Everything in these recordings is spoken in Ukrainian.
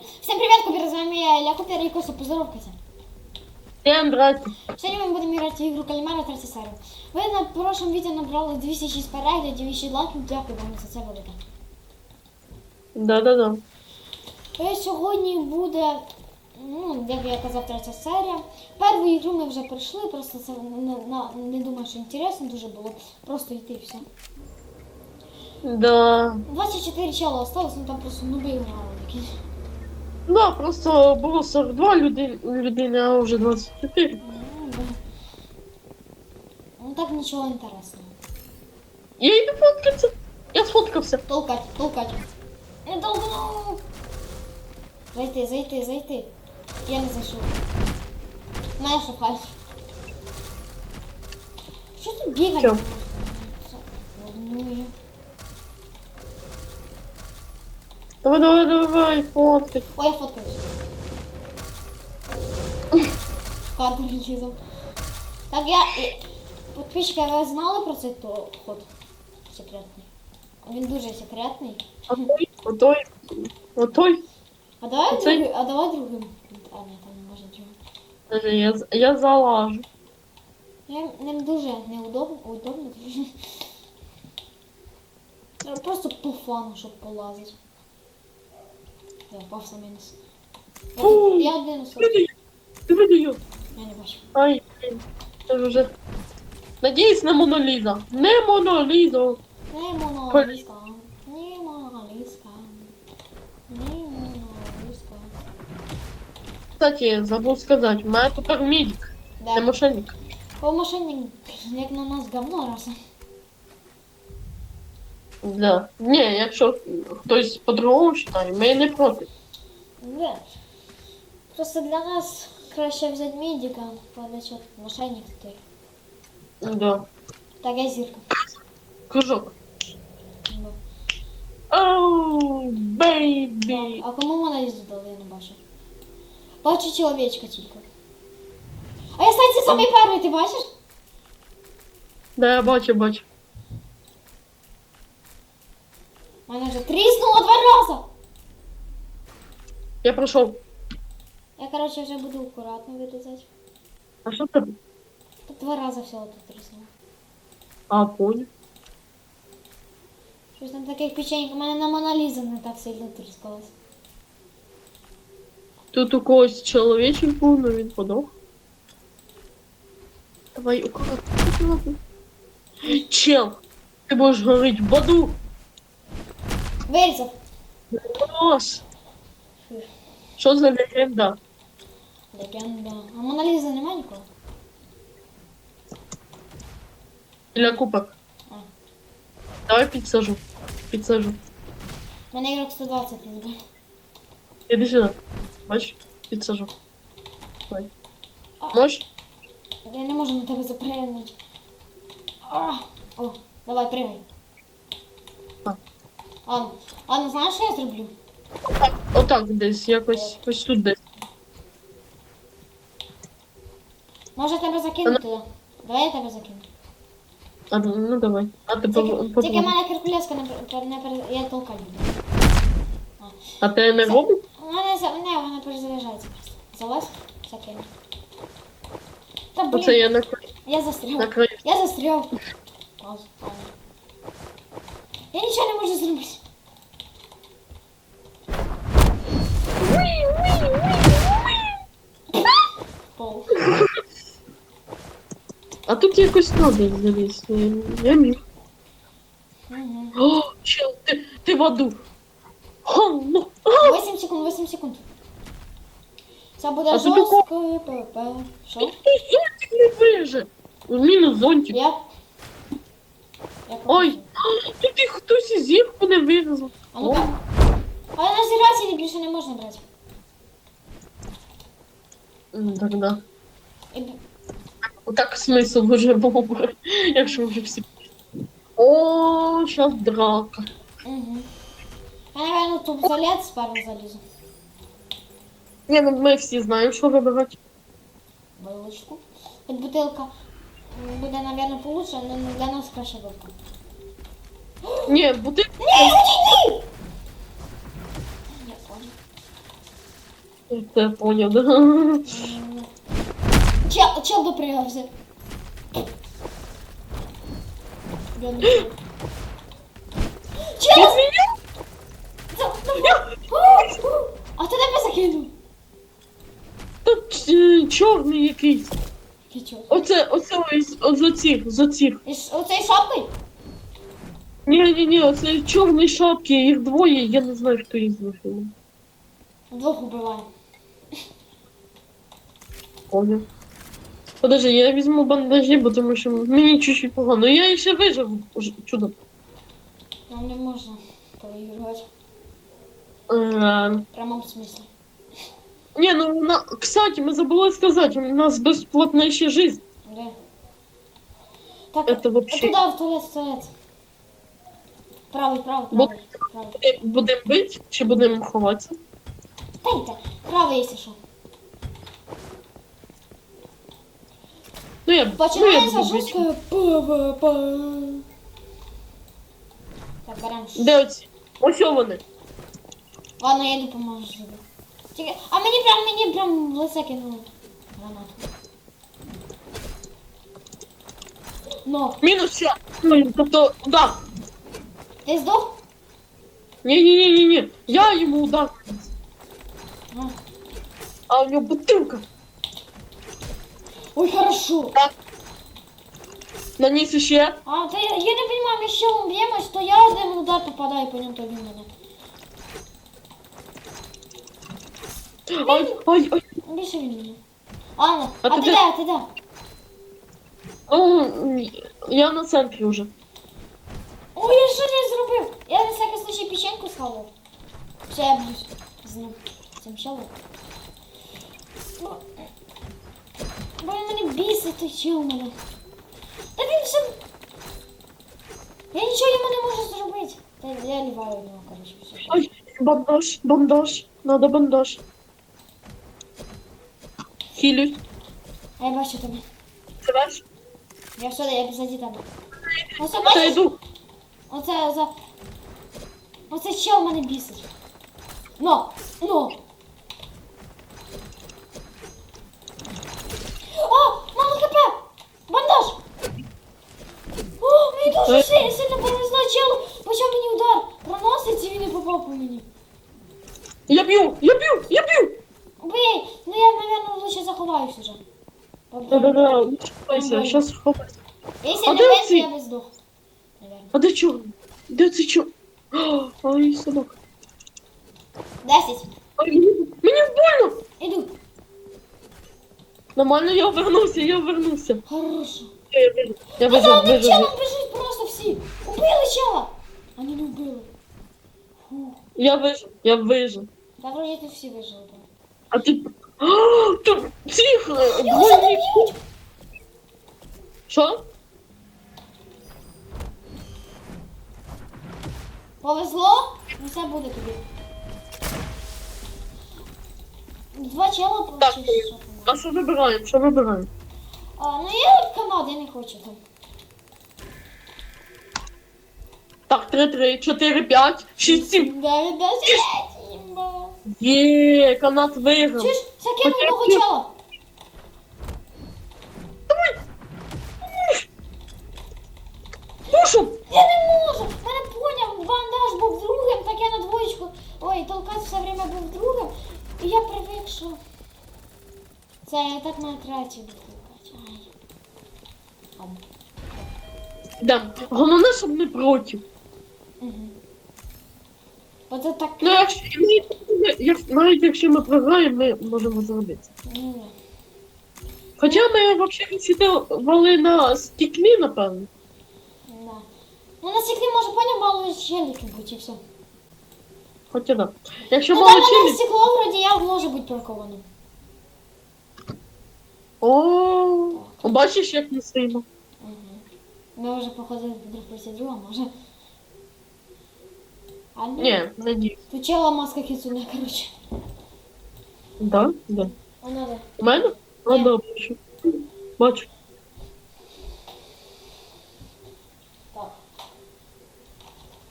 Всем привет, Купер, с вами я, Илья Купер и Коса, поздоровкайся. Всем здрасте. Сегодня мы будем играть в игру Калимара третя серія. Ви на прошлом відео набрали 206 переглядів і 6 лайків, дякую вам за це велике. Да-да-да. І сьогодні буде, ну, як я казав, третя серія. Першу ігру ми вже пройшли, просто це не, на, не думаю, що інтересно дуже було. Просто йти і все. Да. 24 чела осталось, ну там просто нуби грали якісь. Да, просто було 42 людей, людини, а вже 24. Ну, да. Ну так нічого інтересного. Я йду фоткатися. Я сфоткався. Толкать, толкать. Не толкнув. Зайти, зайти, зайти. Я не зайшов. Моя шукай. Що ти бігати? Чо? Давай, давай, давай, фоткай. Ой, я фоткаюсь. Карту лізав. Так я... Підписчики, ви знали про цей то- ход? Секретний. Він дуже секретний. Отой, отой, отой. А давай Оцей? другим. А давай другим. А, ні, там не можна другим. Я, я залажу. Я ним дуже неудобно, удобно. Просто по фану, щоб полазити. Я впав на мінус. Я, Фу. я один ось- Люди, люди, Я не бачу. Ай, блін. Це ж вже... Надіюсь на Моноліза. Не Моноліза. Не моноліска. Не моноліска. Не моноліска. Кстати, забув сказати, у мене тепер не Да. мошенник. По машині, як на нас говно раз. Да. Ні, якщо хтось по-другому вважає, ми не проти. Да. Просто для нас краще взяти медика, подачок мошенник такий. Да. Так, я зірка. Кружок. Ну. Оу, бейбі. А кому монолізу дали, я не бачу. Бачу чоловічка тільки. А я станція самий перший, ти бачиш? Да, я бачу, бачу. Мене вже тріснуло два рази. Я пройшов. Я, коротше, вже буду акуратно вирізати. А що це? Тут два рази всього тут тріснуло. А, понял. Щось там таке впечатлення, у мене на Моноліза не так сильно тріскалось. Тут у когось чоловічий був, но він подох. Давай, акуратно. Чел, ти будеш горити в боду. Вирізав. Рос. Що за легенда? Легенда. А Моноліза немає нікого? Для кубок. А. Давай підсажу. Підсажу. У мене ігрок 120 не збив. Іди сюди. Бачиш? Підсажу. Давай. А. Можеш? Я не можу на тебе запрямити. А, О, давай, приймай. А. Анна, Анна, знаєш, що я зроблю? Отак, отак десь, якось ось тут десь. Може тебе закину туди? Давай я тебе закину. А, ну ну, давай. А ти Тільки, пов- тільки в попробуй. мене калькуляска не, пер- не пер- я толкаю буду. А. А ти не Це- робиш? У мене, за- не, вона перезаряджається просто. Залазь, закину. Та блін, Оце я на, я застряв. на краю. Я застряв. Пауза, пауза. Я нічого не можу зробити. А тут якось треба залізти. Я, міг. О, чел, ти, ти в аду. О, ну. 8 секунд, 8 секунд. Це буде А тобі жорстко ПВП. Що? Зонтик не виже. Мінус зонтик. Я... Я Ой, тут і хтось із зірку не вирізав. А ну так. Але на зірації більше не можна брати. Ну, Так, да. І... б- Отак смисл вже був, би, якщо вже всі. О, щас драка. Угу. Я, наверное, тут залез, спершу залізу. Ні, ну ми всі знаємо, що вибирати. Вилочку. Хоч бутилка м, буде, наверное, получше, але для нас краще вилка. Ні, бути Ні, відійди! Я Це я поняв, да? Чел, чел допригався. Я не знаю. Чел! За-. А ти тебе закинув? Тут е, чорний якийсь. Який чел? Оце, оце ось, от за цих, за цих. Із оцей шапкою? Ні, ні, ні, оце чорні шапки, їх двоє, я не знаю, хто їх знайшов. Двох убиваємо. Поняв. Подожди, я візьму бандажі, бо тому що мені чуть-чуть погано. Я ще вижив Ж- чудо. Нам не можна проігрувати. Е, В прямому смислі. Ні, ну на, кстати, ми забули сказати, у нас безплатна ще жизнь. Де? Так, Это вообще- туди, в туалет, в туалет. Правий, правий, Бо- правий. правий. Е, Будемо бити чи будемо ховатися? Та йде. Правий, якщо що. Ну я, ну, я Починається буду бити. жорстко. Па-па-па. Так, беремо. Де оці? Ось вони. Ладно, я допоможу собі. Тільки... А мені прям, мені прям в лице кинули гранату. Но, Мінус ще. Ну, тобто, удар. ти здох? Ні, ні, ні, ні, ні. Я йому удар. А. А у нього бутилка. Ой, хорошо. Наніс ще. А, то я, я не понимаю, ми ще уб'ємось, то я один удар попадаю по ньому, то він мене. Ой, ой, ой. Більше він мене. Ладно, А а, ти ти де? де, ти де? Ну, я на центрі вже. Ой, я що не зробив? Я на всякий случай печеньку схавав. Все, я б'юсь з ним. З цим челом. Ну, Бо він мене бісить, чел мене. Та він все... Я нічого йому не можу зробити. Та я ліваю від нього, коротше, все. Ой, бандаж, бандаж. Надо бандаж. Хілюсь. А я бачу тебе. Живеш? Я все, я позаді тебе. Оце Та бачиш? йду. Оце, за... Оце чел мене бісить. Но, но. О, мало хп! Бандаж! О, мені дуже Ой. сильно, повезло, чел почав мені удар. Проносить і він не попав по мені. Я б'ю, я б'ю, я б'ю. Бей, ну я, наверное, лучше заховаюсь уже. Да-да-да, ховайся, щас ховайся. Если А не де весь, ці? я бы сдох. Наверное. А де чорний? Де це чор? О, Ай, синок. Десять. Ай, мені, мені больно. Иду. Нормально, я вернувся, я вернувся. Хорошо. Я вижу, я А вижу, біжуть просто всі. Убили чела. Они не убили. Фу. Я вижу, я вижу. Та вроді тут всі вижили. да. А ти... О, тут цих е, Його. Що? Повезло? Ну все буде тобі. Два чела Так, що? А що вибираємо? Що вибираємо? А, ну я Канади, я не хочу там. Так, 3, 3, 4, 5, 6, 7. Дев'ять, десять, імба. Є, канат виграв. Чуєш, закинув Окей, одного окей. чела. Я не можу! Мене поняв, бандаж був другим, так я на двоєчку. Ой, толкач все время був другим. І я привик, що. Це я так був. Ай. Ам. Да. Головне, щоб не проти. Угу. Оце так. Ну, якщо, як, навіть якщо ми програємо, ми можемо зробити. Ні. Хоча ми взагалі сідали на стеклі, напевно. Да. Ну на стеклі може поняв мало челіків бути і все. Хоча да. Якщо Ну мало там воно чилі... стекло вроді як може бути бракованим. О, бачиш, як не сильно. Угу. Ми вже походили друг проти друга, може. А ну, Ні, не ні. Чела маска кіцуне, коротше. Да? Да. Воно де. У мене? А, Ні. да, бачу. Бачу. Так.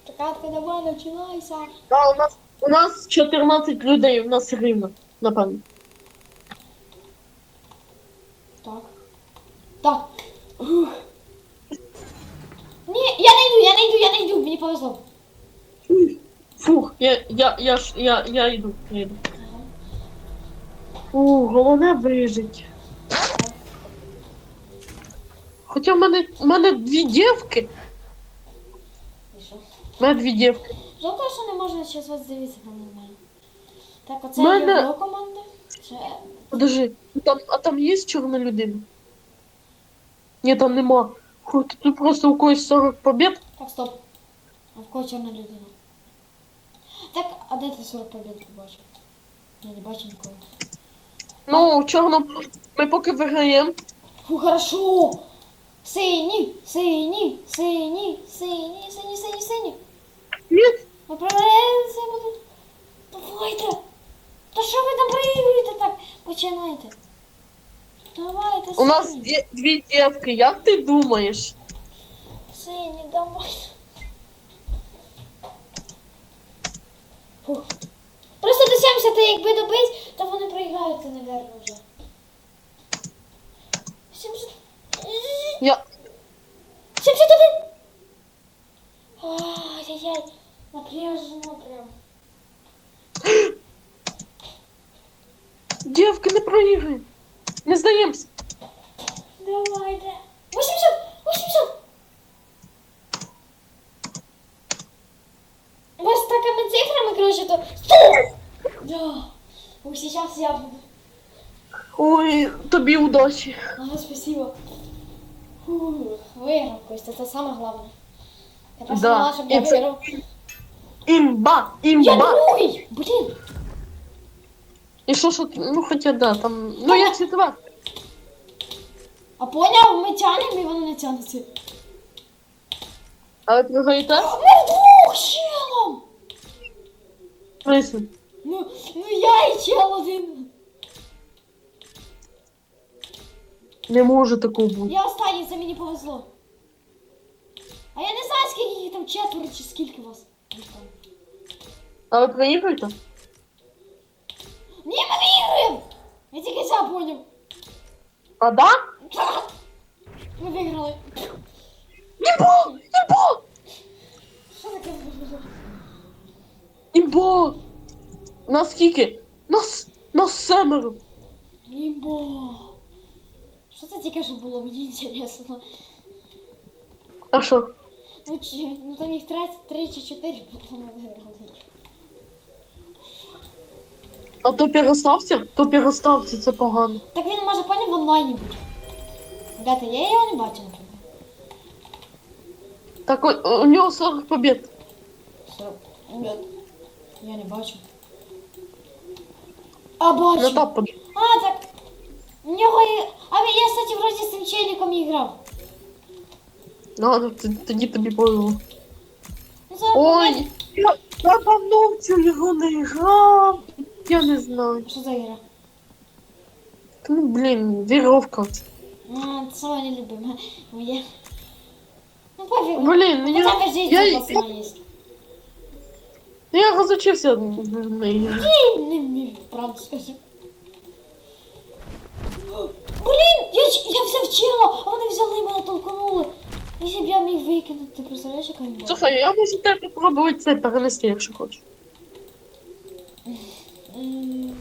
Чекатка, давай, починайся. Да, у нас, у нас 14 людей, у нас рівно. напевно. Так. Так. Ух. Ні, я не йду, я не йду, я не йду, мені повезло. Фух, я, я, я, ж- я, я йду, я йду. Фу, головне вижить. Хоча в мене, в мене дві дівки. І що? В мене дві дівки. Жалко, що не можна зараз вас дивитися на нормально. Так, оце Мене- його команда. Це... Подожди, там, а там є чорна людина? Ні, там нема. Фу, Тут просто у когось 40 побед. Так, стоп. А в кого чорна людина? Так, а де ти 40 побед побачив? Я не бачу нікого. Ну, у чорному ми поки виграємо. Фу, хорошо! Сині, сині, сині, сині, сині, сині, сині. Ні, це буде. Давайте. Та що ви там проігруєте так? Починайте. Давайте, у нас сині. дві, дві дівки, як ти думаєш? Сині, давай. Фух. Просто до 70 якби добить, то вони проіграють, наверное, вже. 70... Я. 71! Ай-яй-яй, напряжено прям. Дівки не проіграємо. Не здаємося. Давайте. 80! 80! У вас с такими цифрами, короче, то... Да. Ух, сейчас я буду. Ой, тобі удачі. Ага, спасибо. Фух, выиграл, Костя, это самое главное. Я просто Да, знала, чтобы я и це- выиграл. Імба, Я імба. другий! Блин! І що ж, ну хоча да, там. Ну я четвер. А понял, ми тянем, і воно не тянеться. А ви програєте? Ми вдвох з челом! Лисин. Ну, ну я і чел один. Не може такого бути. Я останній, це мені повезло. А я не знаю, скільки їх там четверо чи скільки вас. Їх там. А ви проіграєте? Я тільки це поняв. А да? Ми виграли. Імбо! Імбо! Що таке? Імбо! Нас скільки? Нас, нас семеро. Імбо. Що це тільки що було, мені інтересно. А що? Ну, чи, ну там їх три, три чи чотири, потім ми виграли. А то? То перестався, це погано. Так він може поняв в онлайні бути. Ти? Я його не бачу, наприклад. Так у, у нього 40 побед. Все. Нет. Я не бачу. А, бачу. На тап побед. А, так. У нього є... А я, кстати, вроді з цим челіком і грав. Ну, ну, т- тоді тобі повезло. Ну, Ой, я, я давно в цю ігру не грав. Я не знаю. Що за ігра? Ну, блін, віровка. А, це не любиме. Моє. Ну, пофіг. Блін, Ну, я, Хоча б жизнь я, пацана є. я розучився в неї. Ні, не вмію, правду скажу. Блін, я, я взяв чело, а вони взяли мене толкнули. Якщо б я міг викинути, ти представляєш, яка він була? Слухай, я можу тебе попробувати це перенести, якщо хочеш. М,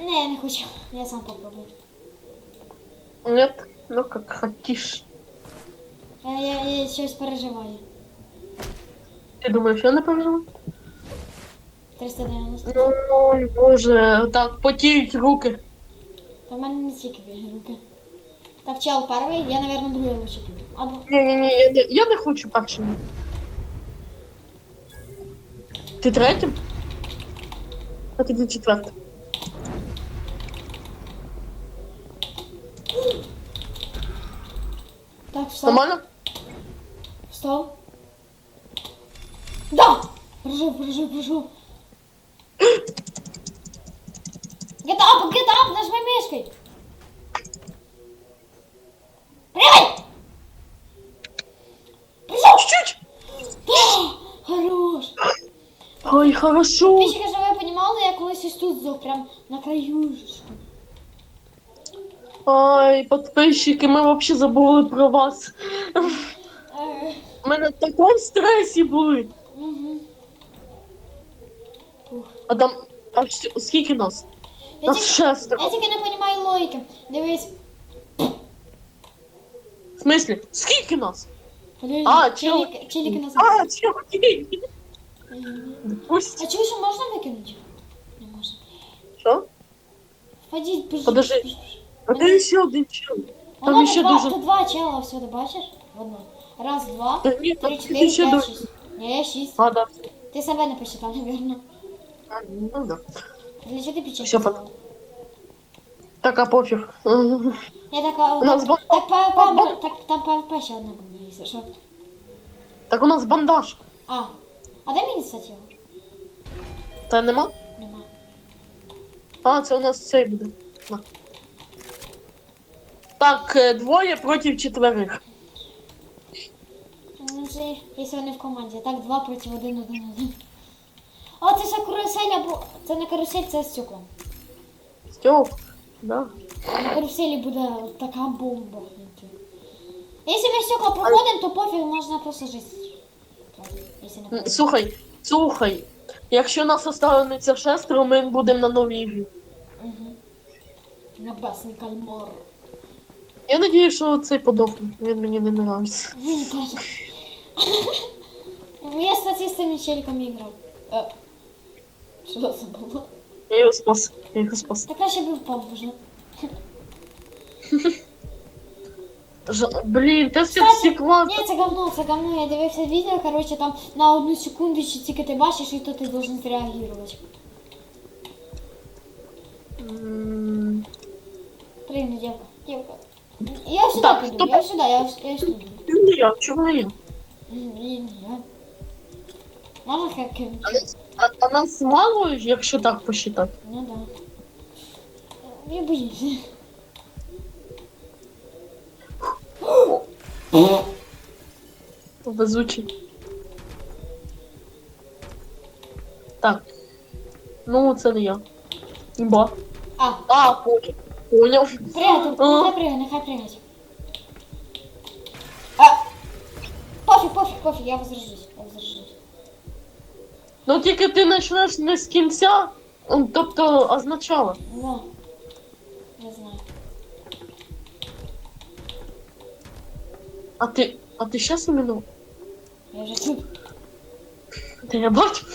Не, не хочу. Я сам попробую. Нет, ну как хотиш. Я, я, я щось переживаю. Ти думаєш, я не переживу? 390. Ну, ой, боже, так, потіють руки. Та в мене не тільки біля руки. Так, чел перший, я, наверное, другий лучше піду. Або... Ні-ні-ні, я не, я не хочу першим. Ти третім? А тоді четвертим. Так, встав. Нормально? Встав. Да! Прожив, прожив, прожив. Get up, get up, нажми мишкой. Прыгай! Ой, хорошо. Підписчики, щоб ви ось тут здох, прям на краю. Ай, підписчики, ми взагалі забули про вас. Е, Ми на такому стресі були. мгм. А там. А всі- скільки нас? Я Нас тільки, шестеро. я тільки не розумію логіки. Дивись. В смислі? Скільки нас? А, чел- челік, челік нас. А, чуваки. Мгм. Пусть. А чого що можна викинути? Не можна. Що? Ходіть, біжіть. Подожди. А де ще один чел? Воно Там тут ще два, дуже. тут два чела всюди, бачиш? Одно. Раз, два, Та ні, там три, чотири, ще п'ять, дуже. шість. Ні, шість. А, да. Ти себе не посчитав, напевно. А, Ну да. Для чого ти печеньки Всё, сказав? Так, а пофіг. Мгм. Я така, У нас так, бо- так, ПВП, так, там ПВП ще одна буде, якщо що. Так у нас бандаж. А, а де мені стаття? Та нема? Нема. А, це у нас цей буде. На. Так, е, двоє проти четверих. Ну, це, якщо вони в команді. Так, два проти один, один, один. О, це ще карусель або... Це не карусель, це стекло. Стьоп. Да. На каруселі буде така бомба. Якщо ми стекла проходимо, то пофіг, можна просто жити. Якщо не Слухай, слухай. Якщо нас останеться шестеро, ми будемо на новій грі. Угу. Небесний кальмар. Я надію, що цей подохне. Він мені не нравиться. Мені теж. Я кстати, з цим челиком іграв. Е, Що це було? Я його спас. Я його спас. Так краще би впав вже. Ж... Блін, ти все Кстати, стекла. Ні, це говно, це говно. Я дивився відео, коротше, там на одну секунду, чи тільки ти бачиш, і то ти должен зреагувати. М, Привіт, дівка. Дівка. Я сюди Так, піду, я сюди, я, я сюди. Не я, чого я? Блін, я. Можна хакер? А, а нас мало, якщо так посчитати. Ну да. Я боюсь. Везучий. Так. Ну, це не я. Імба. А, А, понял. Понял. пригати, А. нехай пригай, нехай пригать. А! Пофіг, пофіг, пофіг, я возражусь, я возражусь. Ну тільки ти почнеш не з кінця, м, тобто означало. Ну, не знаю. А ти. А ти щас іменно. Я вже тут. Ти я бачу.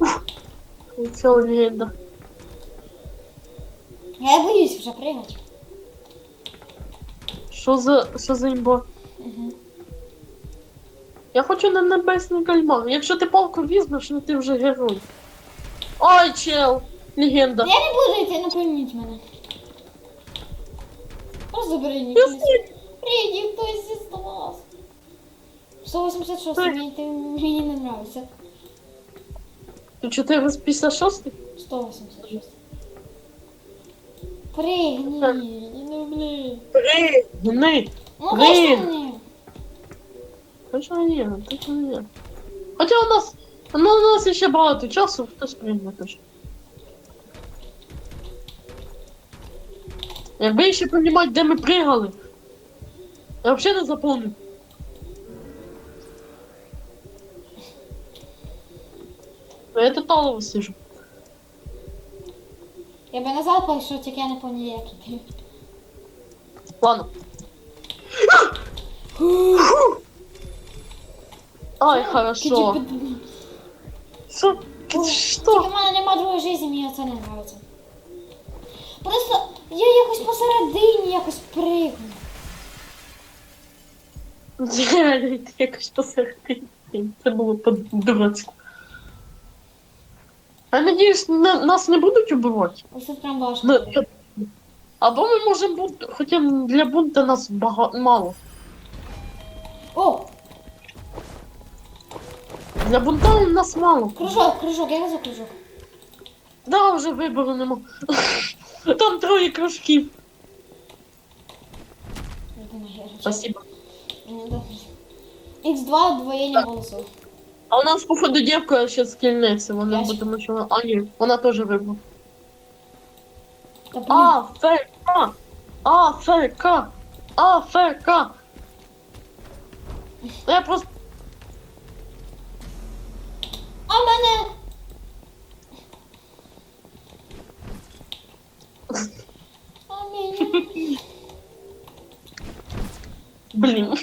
Ух. Це легенда. Я боюсь вже пригати. Що за. що за імба? Угу. Я хочу на небесний кальмар. Якщо ти палку візьмеш, ну ти вже герой. Ой, чел! Легенда. Я не буду йти, не пойміть мене. Просто. Я мене. Прийди, хтось зі вас. 186 Ой. мені, ти, мені не нравиться. Ти 456? 186. Пригни, ну блин. Пригни! Ну Блин. конечно не. Хоча ні, точно ні. Хоча у нас. Ну, у нас ще багато часу, хтось прийме точно. Якби ще розуміти, де ми пригали. Я взагалі не запомню. Я тоталово сижу. Я би назад пішов, тільки я не пам'ятаю, як іти. Ладно. Ай, хорошо. Що? Тільки Що? в мене нема другої житті, мені це не нравиться. Просто я якось посередині якось пригну. Реально, ти якось посередині. Це було по-дурацьку. Я надіюсь, на- нас не будуть убивати. Ось тут прям важко. Ну, Або ми можемо бути, хоча для бунта нас бага... мало. О, Для бунта нас мало. кружок, кружок, я везу кружок. Да, вже вибору нема. Там троє кружків. Спасибо. Ну, да. Х2 двоєння голосу. А у нас, походу, дівка ще скільнеться, вона Я буде почала. А, ні, вона теж риба. Та блін. АФК! АФК! АФК! Я просто. А мене. А мене. Блін.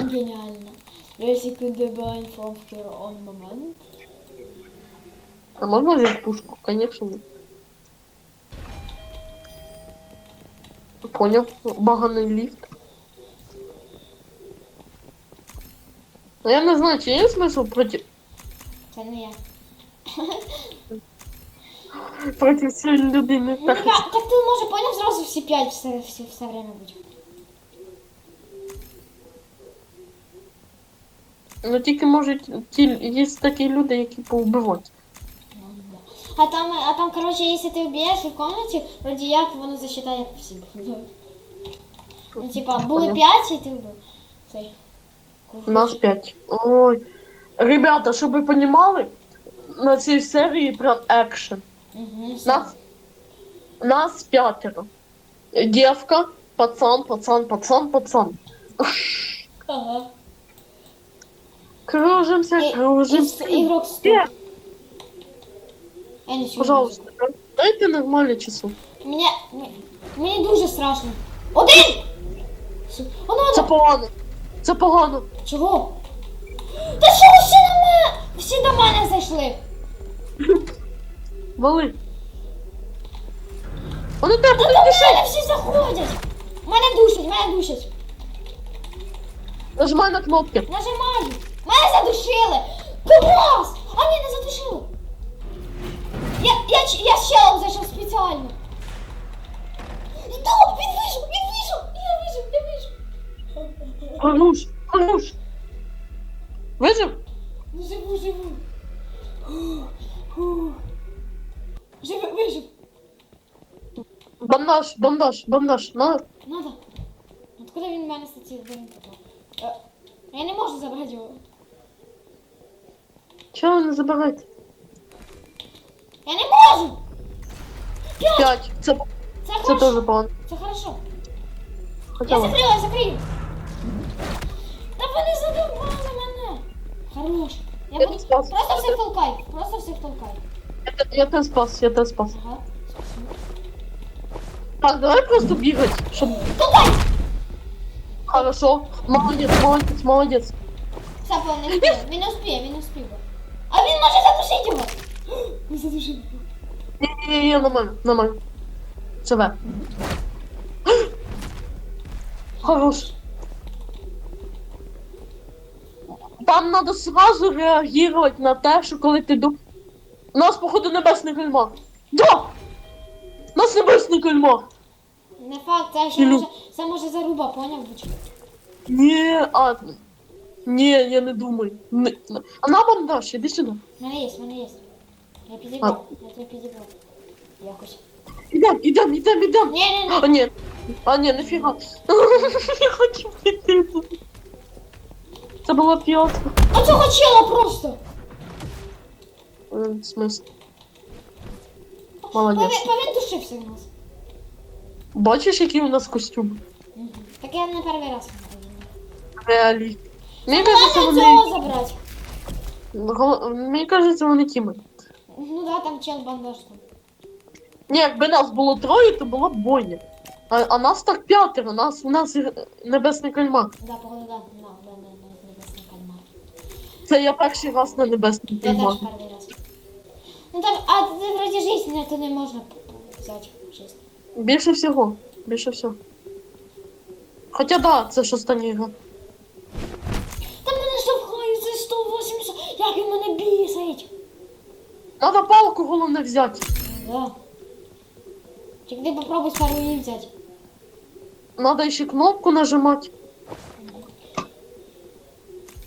Геніально. Если could be blind from here on moment. А можна взяти пушку? Конечно. ні. Понял. Баганий ліфт. Ну, я не знаю, чи є смисл проти, Це не я. Проти цієї людини. Ну, Так, так, ти може поняв зразу всі п'ять все, все, все время будь. ну тільки можуть ті, є такі люди, які повбивають. Ну. А там, а там, короче, если ты убьешь в комнате, вроде як воно засчитає як всі. Ну, типа, було Понял. п'ять, і ти вбив. Цей. Нас п'ять. Ой. Ребята, щоб ви понімали, на цій серії прям екшен. Угу, Нас, нас п'ятеро. Дівка, пацан, пацан, пацан, пацан. Ага. Кружимся, І, і, кружимся. с- ігрок стоп. Я пожалуйста, дайте нормальне число. Мені, мені- дуже страшно. Один! Воно, Це погано. Це погано. Чого? Та що всі на мене? Всі до мене зайшли. Вали. Вони тебе душити. мене всі заходять. Мене душать, мене душать. Нажимай на кнопки. Нажимаю. Мене задушили. Клас! А ні, не задушили. Я, я, ч- я з челом зайшов спеціально. Іду, він вийшов, він вийшов. Я вийшов, я вийшов. Хорош, хорош. Вижив? Ну, живу, живу. Фух. Живи, вижив. Бандаж, бандаж, бандаж. На. Надо. Откуда він мене статів? Де він попав? Е, Я не можу забрати його. Чого не забирайте? Я не можу! П'ять! П'ять. Це, Це це хорошо. теж погано. Це хорошо. Я б. закрию, я закрию. Та вони задовбали мене. Хорош. Я Я буду... спас. Просто всіх толкай. Просто всіх толкай. Я, те- я тебе спас, я тебе спас. Ага. Так, давай просто бігать, щоб... Хорошо. Молодець, молодець, молодець. Сапа не вспіє. Він не успіє, він не би. А він може задушити його. Не задушив. Ні-ні-ні, нормально, нормально. Живе. Хорош. Там надо сразу реагировать на те, що коли ти ду... Нас, походу, небесний кальмар. Да! Нас небесний кальмар. Не факт, це ще Ілю. може, це може заруба, поняв? Бучка? Ні, а... Ні, я не думаю. Не. А на бандаж, іди сюди. В мене є, в мене є. Я підібрав, я тебе підібрав. Якось. Ідем, ідем, ідем, ідем. Ні, ні, ні. А, ні. А, ні, нафіга. Я хочу піти. Це була п'ятка. А цього чела просто. Е, В смысле? Молодець. душився нас. Бачиш, який у нас костюм? Мгм. Так я не перший раз. Реалі. Мені кажеться, цього вони. забрати. Гол- Мені кажеться, вони тіми. Ну да, там чел бандаж там. Ні, якби нас було троє, то була б бойня. А, а нас так п'ятеро, нас у нас і небесний кальмар. Да, походу, да, да, да, да, да, небесний кальмар. Це я перший раз на небесний Я кальмар. теж перший раз. Ну так, а ти вроді жизнь, не, то не п- взяти жизнь. Більше всього. Більше всього. Хоча да, це ж остання гра. Та мене штовхають за 180, як він мене бісить. Надо палку головне взяти. Да. Чи ти попробуй спершу її взяти. Надо ще кнопку нажимати.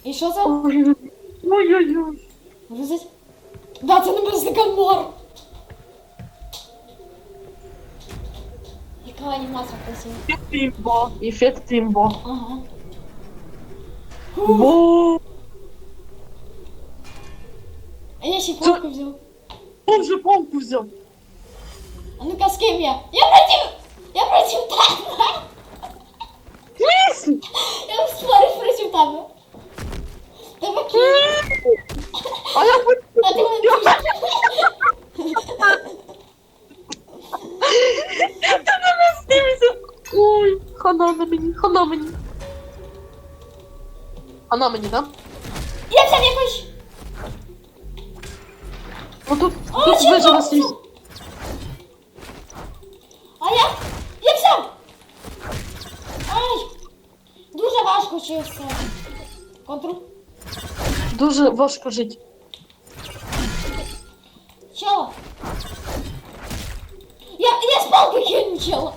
І що це? Ой, Ой-ой-ой. Визить? Да, це небесний кальмар. Яка анімація красива. Ефект імба. Ефект імба. Ага. Во. А я ще палку взяв. Он же палку взяв. А ну-ка, с кем я? Я против... Я против. Місі! Я спорю против Тана. Давай кинь. А я хочу. А ты Ти мене знімся. Ой, хана на мені, хана мені. Хана мені, да? Я взял якось. Ну тут, А, тут чого вижила це? свій. А я... Я взяв. Ай. Дуже важко чи все. Контру. Дуже важко жити. Чела. Я, я з палки кину чела.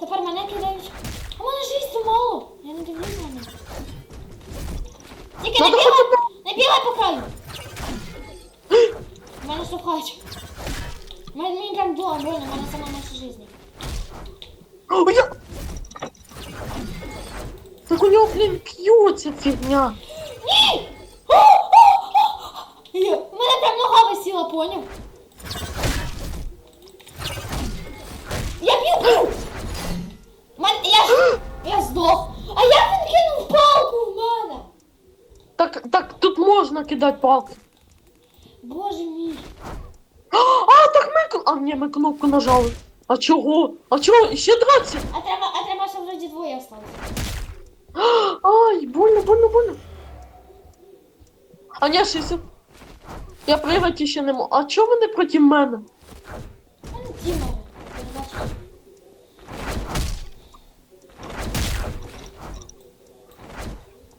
Тепер мене кидають. А в мене життя мало. Я не дивлюсь на них. Тільки не Надо бігай, хоча не бігай по краю. Мене слухають. Мені мені прям дуже больно, в мене сама менше життя. О, я... Так у нього, блін, к'ються фігня. Ні! О, о, о! Йо, У мене прям нога висіла, поняв? Я б'ю! Мен, я ж... Я здох. А я він кинув палку в мене. Так, так, тут можна кидати палки. Боже мій. А, так ми... кн- А, ні, ми кнопку нажали. А чого? А чого? Ще драться? А треба, а треба, щоб вроді двоє осталось. Ай, больно, больно, больно. А ні, 60. Я пригати ще не можу. А чого вони проти мене?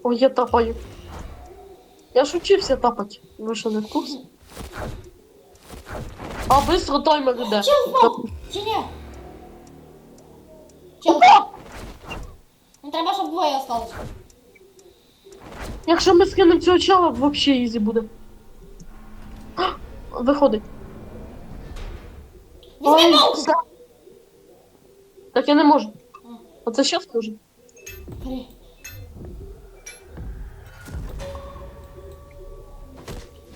Ой, я тапаю. Я ж учився тапати. Ви що не в курсі? А, быстро таймер іде. Чел впав! Чи ні? Чел впав. Ну треба, щоб двоє осталось. Якщо ми скинемо цього чела, вообще ізі буде. Виходить. Візьми Ой, палку! все. Так я не можу. Оце щас. Бери.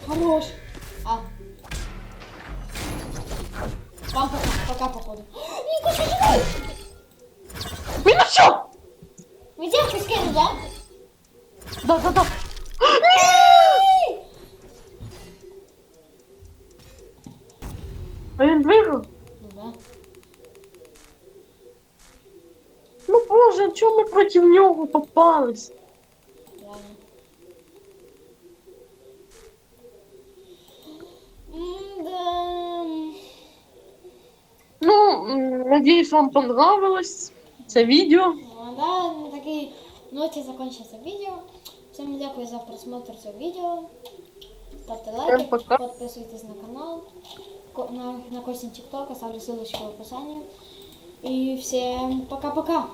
Хорош. А. Вам пока, пока походу. Ніко, що живий? Він на що? Видівку скину, да? Да, да, да. ми проти нього попались? Ну, м, надіюсь, вам понравилось це відео. Ну, да, на такій ноті закінчиться відео. Всім дякую за просмотр цього відео. Ставте лайки, підписуйтесь на канал, на, на Костин ТикТок, оставлю ссылочку в описании. И всем пока-пока.